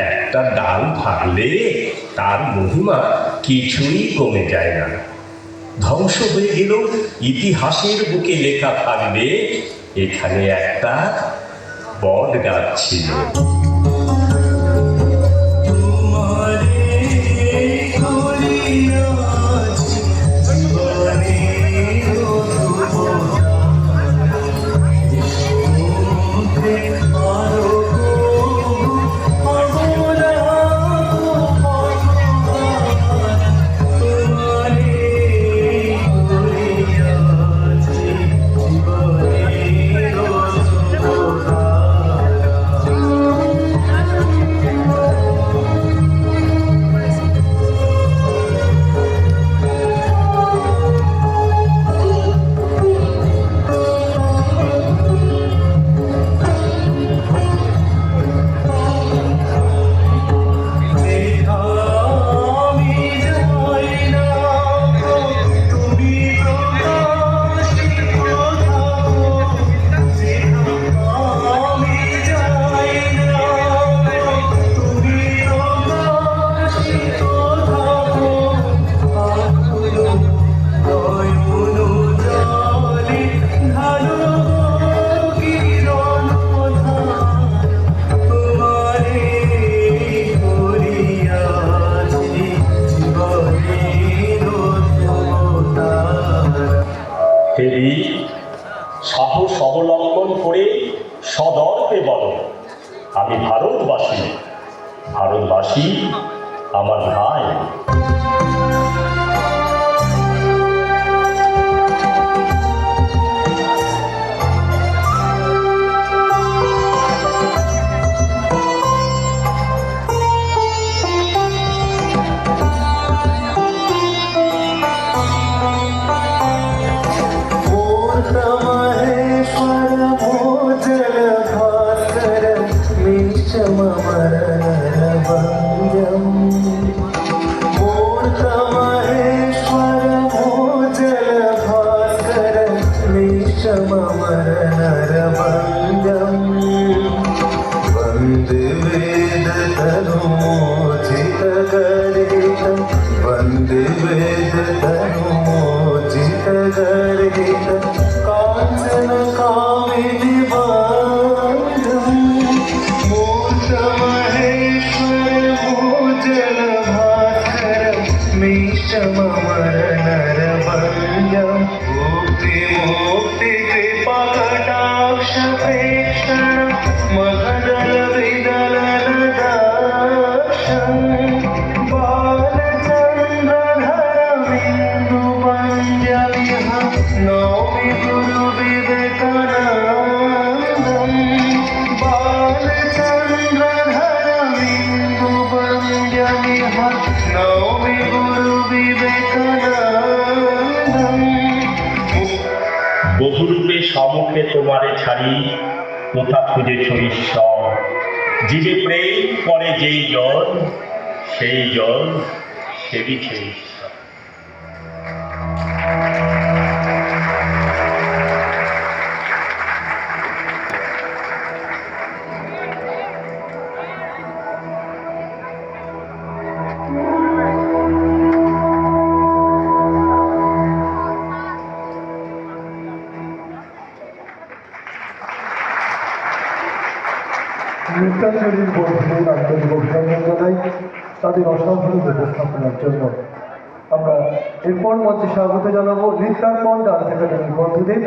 একটা ডাল ভাঙলে তার মহিমা কিছুই কমে যায় না। ধ্বংস হয়ে গেল, ইতিহাসের বুকে লেখা থাকবে, এখানে একটা বট গাছ ছিল। হেরি সাহস অবলম্বন করে সদর্পে বল আমি ভারতবাসী ভারতবাসী আমার ভাই। विमुक्ति कृपा कटाक्ष प्रेक्षण मखदल विदल बालचन्द्रधरविन्दुपञ्जलिह नौमि বহুরূপে সমুখে তোমারে ছাড়ি, কোথা খুঁজেছ ঈশ্বর? জীবে প্রেম করে যেই জল সেই জল সেবিছে। ঈশ্বর নৃত্যাঞ্জলির বন্ধুদের আন্তরিক অভিনন্দন জানাই, তাদের অসাধারণ জন্য। আমরা এরপর মঞ্চে স্বাগত জানাব নৃত্যার্পণ ডান্স একাডেমির বন্ধুদের